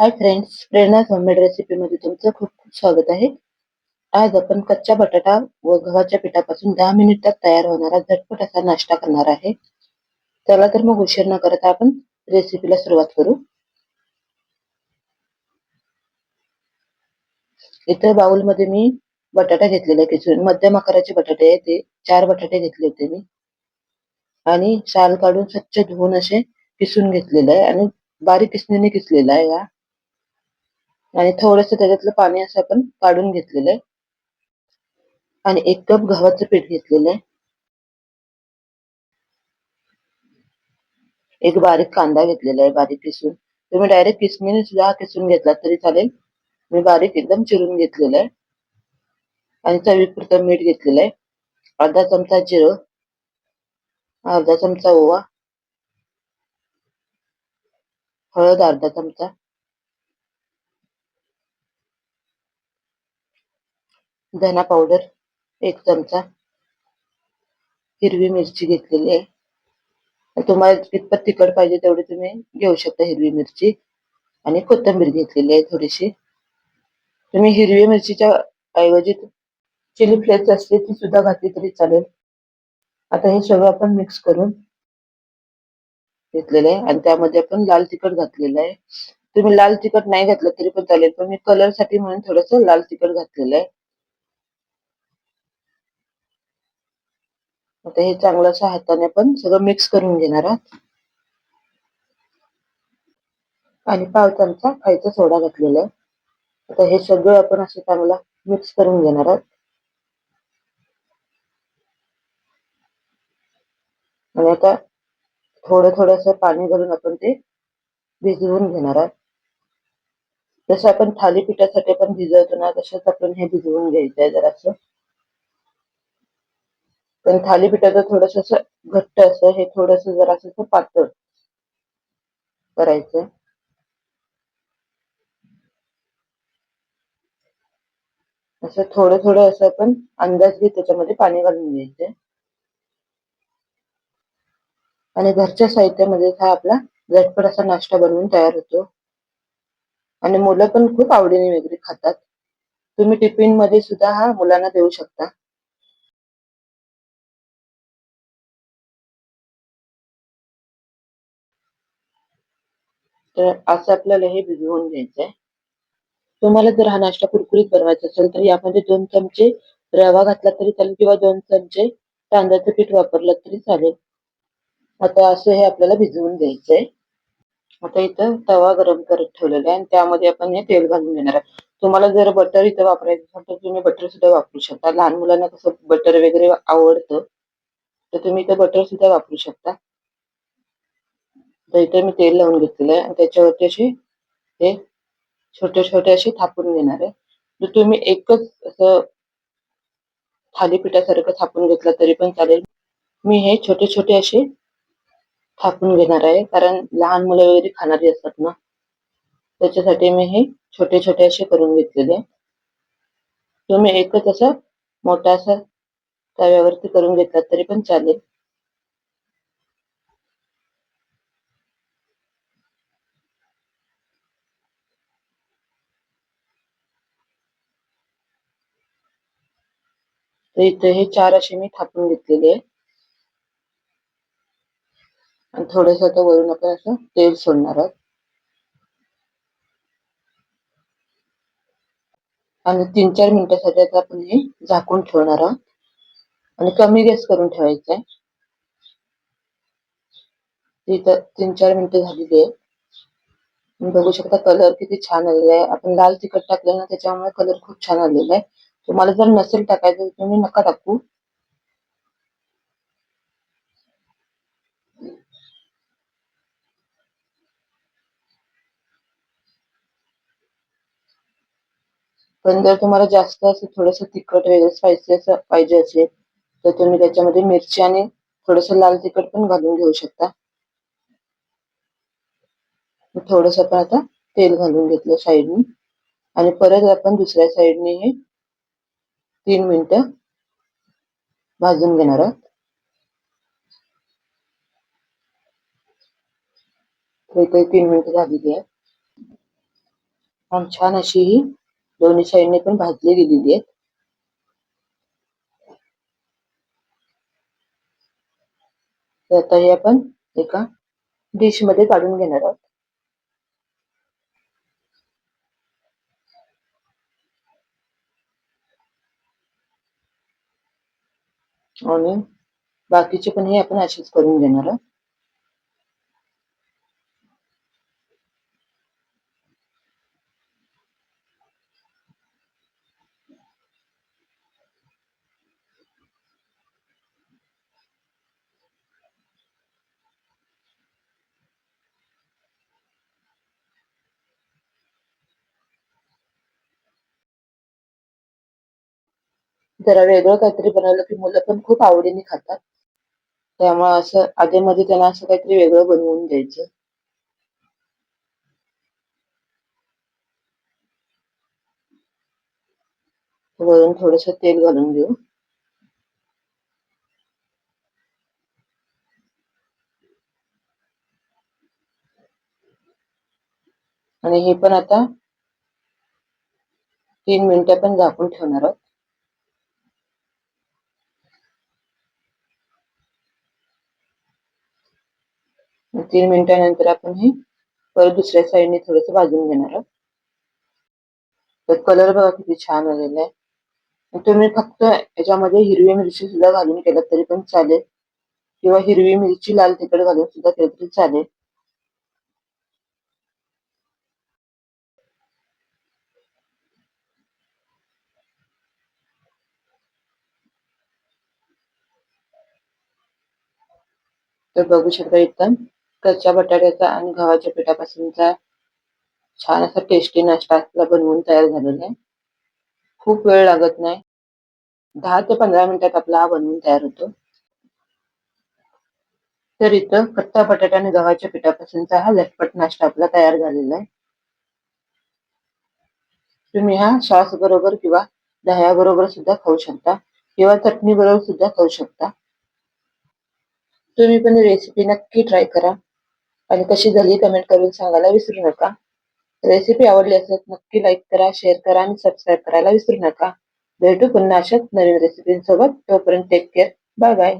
Hi friends प्रेरणा homemade रेसिपीमध्ये तुमचं खूप खूप स्वागत आहे. आज आपण कच्चा बटाटा व गव्हाच्या पिठापासून दहा मिनिटात तयार होणारा झटपट असा नाश्ता करणार आहे. चला तर मग उशीर न करता आपण रेसिपीला सुरुवात करू. इथे बाउलमध्ये मी बटाटा घेतलेला किसून. मध्यम आकाराचे बटाटे आहे ते. चार बटाटे घेतले होते मी. आणि साल काढून स्वच्छ धुवून असे किसून घेतलेलं आहे. आणि बारीक किसणीने किसलेला आहे या आणि थोडस त्याच्यातलं पाणी असं आपण काढून घेतलेलं आहे. आणि एक कप गव्हाचं पीठ घेतलेलं आहे. एक बारीक कांदा घेतलेला आहे बारीक किसून. तुम्ही डायरेक्ट किसणीने सुद्धा किसून घेतला तरी चालेल. मी बारीक एकदम चिरून घेतलेलं आहे. आणि चवीपुरतं मीठ घेतलेलं आहे. अर्धा चमचा जिरं अर्धा चमचा ओवा हळद अर्धा चमचा. धना पावडर एक चमचा. हिरवी मिरची घेतलेली आहे. तुम्हाला कितपत तिखट पाहिजे तेवढी तुम्ही घेऊ शकता हिरवी मिरची. आणि कोथिंबीर घेतलेली आहे थोडीशी. तुम्ही हिरवी मिरचीच्या ऐवजी चिली फ्लेक्स असते ती सुद्धा घातली तरी चालेल. आता हे सगळं आपण मिक्स करून घेतलेलं आहे. आणि त्यामध्ये आपण लाल तिखट घातलेलं आहे. तुम्ही लाल तिखट नाही घातलं तरी पण चालेल. पण मी कलरसाठी म्हणून थोडस लाल तिखट घातलेलं आहे. आता हे चांगलं असं हाताने पण सगळं मिक्स करून घेणार आहात. आणि पाव चमचा खायचा सोडा घातलेला आहे. आता हे सगळं आपण असं चांगलं मिक्स करून घेणार आहोत. आणि आता थोडं थोडस पाणी घालून आपण ते भिजवून घेणार आहोत. जसं आपण थालीपीठासाठी आपण भिजवतो ना तसंच आपण हे भिजवून घ्यायचं आहे जरासं. पण थालीपीठाचं थोडस असं घट्ट असं हे थोडस जरासं पातळ करायचं. असं थोडं थोडं असं आपण अंदाज घेत त्याच्यामध्ये पाणी घालून घ्यायचं. आणि घरच्या साहित्यामध्ये हा आपला झटपट असा नाश्ता बनवून तयार होतो. आणि मुलं पण खूप आवडीने वगैरे खातात. तुम्ही टिफिनमध्ये सुद्धा हा मुलांना देऊ शकता. तर असं आपल्याला हे भिजवून घ्यायचंय. तुम्हाला जर हा नाश्ता कुरकुरीत बनवायचा असेल तर यामध्ये दोन चमचे रवा घातला तरी चालेल किंवा दोन चमचे तांदळाचं पीठ वापरलं तरी चालेल. आता असं हे आपल्याला भिजवून घ्यायचंय. आता इथं तवा गरम करत ठेवलेला आहे आणि त्यामध्ये आपण हे तेल घालून घेणार आहे. तुम्हाला जर बटर इथं वापरायचं असेल तर तुम्ही बटर सुद्धा वापरू शकता. लहान मुलांना कसं बटर वगैरे आवडतं तर तुम्ही इथं बटर सुद्धा वापरू शकता. तर इथे मी तेल लावून घेतलेलं आहे आणि त्याच्यावरती असे हे छोटे छोटे असे थापून घेणार आहे. जर तुम्ही एकच असं थालीपीठासारखं थापून घेतलं तरी पण चालेल. मी हे छोटे छोटे असे थापून घेणार आहे. कारण लहान मुलं वगैरे खाणारी असतात ना. त्याच्यासाठी मी हे छोटे छोटे असे करून घेतलेले तुम्ही एकच असं मोठा असा तव्यावरती करून घेतलात तरी पण चालेल. तर इथे हे चार असे मी थापून घेतलेले आहे आणि थोडस आता वरून आपण असं तेल सोडणार आहोत. आणि तीन चार मिनिटासाठी आता आपण हे झाकून ठेवणार आहोत. आणि कमी गॅस करून ठेवायचं आहे. इथं तीन चार मिनिटं झालेली आहे बघू शकता कलर किती छान आलेला आहे. आपण लाल तिखट टाकलं ना त्याच्यामुळे कलर खूप छान आलेला आहे. तुम्हाला जर नसेल टाकायचं तुम्ही नका टाकू. पण जर तुम्हाला जास्त असं थोडस तिखट वगैरे स्पायसी असं पाहिजे असेल तर तुम्ही त्याच्यामध्ये मिरची आणि थोडस लाल तिखट पण घालून घेऊ शकता. थोडस आपण आता तेल घालून घेतलं साईडनी आणि परत आपण दुसऱ्या साईडनी हे तीन मिनिटं भाजून घेणार आहोत. इथे तीन मिनिटं झालेली आहे. छान अशी ही दोन्ही साईडने पण भाजली गेलेली आहेत. तर आता हे आपण एका डिशमध्ये काढून घेणार आहोत. आणि बाकीचे पण हे आपण असेच करून घेणार आहोत जरा वेगळं काहीतरी बनवलं की मुलं पण खूप आवडीने खातात. त्यामुळे असं आधीमध्ये त्यांना असं काहीतरी वेगळं बनवून द्यायचं. वरून थोडस तेल घालून घेऊ. आणि हे पण आता तीन मिनिटं पण झाकून ठेवणार आहोत. तीन मिनिटानंतर आपण हे परत दुसऱ्या साईडने थोडस भाजून घेणार आहोत. तर कलर बघा किती छान आलेला आहे. तुम्ही फक्त याच्यामध्ये हिरवी मिरची सुद्धा घालून केलं तरी पण चालेल. किंवा हिरवी मिरची लाल तिखट घालून सुद्धा केलं तरी चालेल. तर बघू शकता इथं कच्च्या बटाट्याचा आणि गव्हाच्या पिठापासूनचा छान असा टेस्टी नाश्ता आपला बनवून तयार झालेला आहे. खूप वेळ लागत नाही. दहा ते पंधरा मिनिटात आपला हा बनवून तयार होतो. तर इथं कच्चा बटाटा आणि गव्हाच्या पिठापासूनचा हा झटपट नाश्ता आपला तयार झालेला आहे. तुम्ही हा सॉस बरोबर किंवा दह्या बरोबर सुद्धा खाऊ शकता किंवा चटणी बरोबर सुद्धा खाऊ शकता. तुम्ही पण रेसिपी नक्की ट्राय करा. आणि कशी झाली कमेंट करून सांगायला विसरू नका. रेसिपी आवडली असेल नक्की लाईक करा शेअर करा आणि सबस्क्राईब करायला विसरू नका. भेटू पुन्हा अशाच नवीन रेसिपींसोबत तोपर्यंत टेक केअर बाय बाय